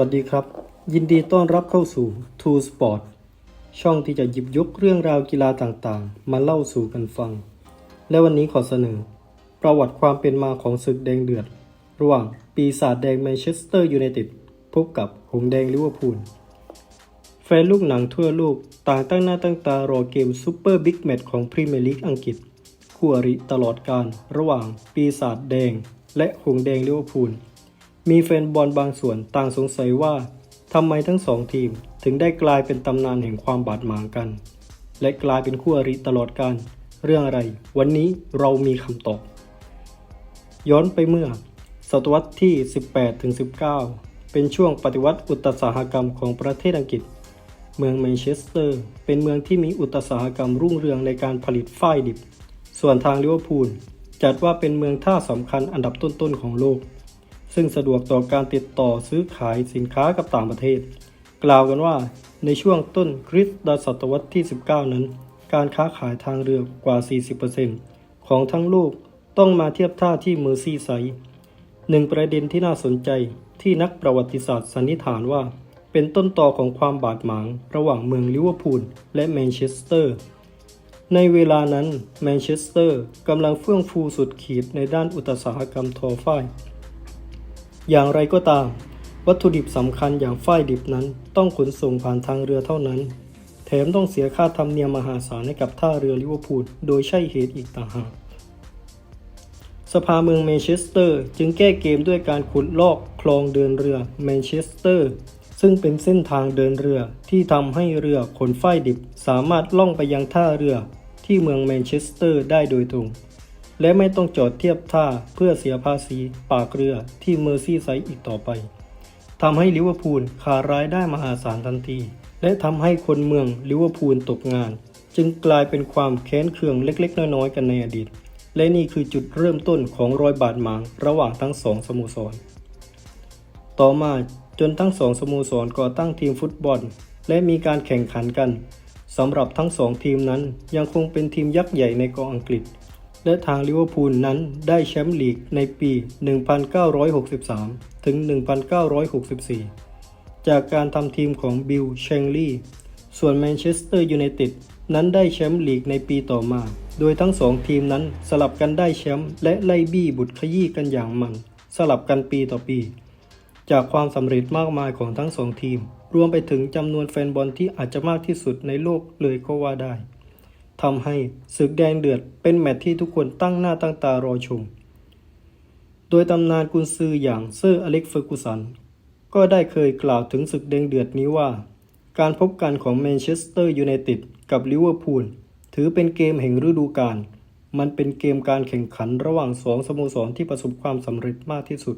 วัสดีครับ ยินดีต้อนรับเข้าสู่ True Sport ช่องที่จะหยิบยกเรื่องราวกีฬาต่างๆ มาเล่าสู่กันฟัง และวันนี้ขอเสนอ ประวัติความเป็นมาของศึกแดงเดือด ระหว่างปีศาจแดงแมนเชสเตอร์ยูไนเต็ดพบกับหงแดงลิเวอร์พูลแฟนลูกหนังทั่วโลกต่างตั้งหน้าตั้งตารอเกมซูเปอร์บิ๊กแมตช์ของพรีเมียร์ลีกอังกฤษ คู่อริตลอดการระหว่างปีศาจแดง และหงแดงลิเวอร์พูล มีแฟนบอลบางส่วนต่างสงสัยว่าทำไมทั้งสองทีมถึงได้กลายเป็นตำนานแห่งความบาดหมางกัน และกลายเป็นคู่อริตลอดการ เรื่องอะไร วันนี้เรามีคำตอบ ย้อนไปเมื่อ ศตวรรษที่ 18ถึง19 เป็นช่วงปฏิวัติอุตสาหกรรมของประเทศอังกฤษ เมืองแมนเชสเตอร์ เป็นเมืองที่มีอุตสาหกรรมรุ่งเรืองในการผลิตฝ้ายดิบ ส่วนทางลิเวอร์พูลจัดว่าเป็นเมืองท่าสำคัญอันดับต้นๆของโลก ซึ่งสะดวกต่อการติดต่อซื้อขายสินค้ากับต่างประเทศ กล่าวกันว่าในช่วงต้นคริสตศตวรรษที่ 19 นั้น การค้าขายทางเรือกว่า 40%ของทั้งโลกต้องมาเทียบท่าที่เมอร์ซีไซหนึ่งประเด็นที่น่าสนใจที่นักประวัติศาสตร์สันนิษฐานว่า เป็นต้นต่อของความบาดหมาง ระหว่างเมืองลิเวอร์พูลและแมนเชสเตอร์ ในเวลานั้นแมนเชสเตอร์กำลังเฟื่องฟูสุดขีดในด้านอุตสาหกรรมทอฝ้าย อย่างไรก็ตาม วัตถุดิบสำคัญอย่างฝ้ายดิบนั้น ต้องขนส่งผ่านทางเรือเท่านั้น แถมต้องเสียค่าธรรมเนียมมหาศาลให้กับท่าเรือลิเวอร์พูลโดยใช่เหตุอีกต่างหากสภาเมืองแมนเชสเตอร์ จึงแก้เกมด้วยการขุดลอกคลองเดินเรือแมนเชสเตอร์ ซึ่งเป็นเส้นทางเดินเรือที่ทำให้เรือขนฝ้ายดิบสามารถล่องไปยังท่าเรือที่เมืองแมนเชสเตอร์ได้โดยตรง และไม่ต้องจอดเทียบท่าเพื่อเสียภาษีปากเรือที่เมอร์ซีไซด์อีกต่อไปทำให้ลิเวอร์พูลขาดรายได้มหาศาลทันที และทำให้คนเมืองลิเวอร์พูลตกงาน จึงกลายเป็นความแค้นเคืองเล็กๆ น้อยๆ กันในอดีต และนี่คือจุดเริ่มต้นของรอยบาดหมางระหว่างทั้งสองสโมสร ต่อมาจนทั้งสองสโมสรก่อตั้งทีมฟุตบอล และมีการแข่งขันกันสำหรับทั้งสองทีมนั้นยังคงเป็นทีมยักษ์ใหญ่ในกองอังกฤษ และทางลิเวอร์พูลนั้นได้แชมป์ลีกในปี 1963 ถึง 1964 จากการทำทีมของบิลเชงลีย์ส่วนแมนเชสเตอร์ยูไนเต็ดนั้นได้แชมป์ลีกในปีต่อมา โดยทั้งสองทีมนั้นสลับกันได้แชมป์และไล่บี้บุตรขยี้กันอย่างมัน สลับกันปีต่อปี จากความสำเร็จมากมายของทั้งสองทีม รวมไปถึงจำนวนแฟนบอลที่อาจจะมากที่สุดในโลกเลยก็ว่าได้ ทำให้ศึกแดงเดือดเป็นแมตช์ที่ทุกคนตั้งหน้าตั้งตารอชม โดยตำนานกุนซืออย่างเซอร์อเล็กเฟอร์กูสัน ก็ได้เคยกล่าวถึงศึกแดงเดือดนี้ว่า การพบกันของแมนเชสเตอร์ยูไนเต็ดกับลิเวอร์พูลถือเป็นเกมแห่งฤดูกาล มันเป็นเกมการแข่งขันระหว่างสองสโมสรที่ประสบความสำเร็จมากที่สุด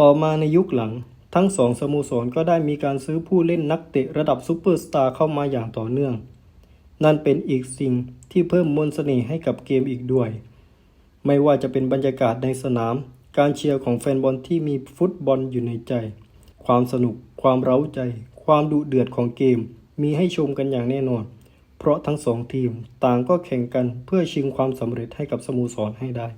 ต่อมาในยุคหลังทั้งสองสโมสรก็ได้มีการซื้อผู้เล่นนักเตะระดับซูเปอร์สตาร์เข้ามาอย่างต่อเนื่อง นั่นเป็นอีกสิ่งที่เพิ่มมนต์เสน่ห์ให้กับเกมอีกด้วย ไม่ว่าจะเป็นบรรยากาศในสนาม การเชียร์ของแฟนบอลที่มีฟุตบอลอยู่ในใจ ความสนุก ความเร้าใจ ความดุเดือดของเกม มีให้ชมกันอย่างแน่นอน เพราะทั้งสองทีมต่างก็แข่งกันเพื่อชิงความสำเร็จให้กับสโมสรให้ได้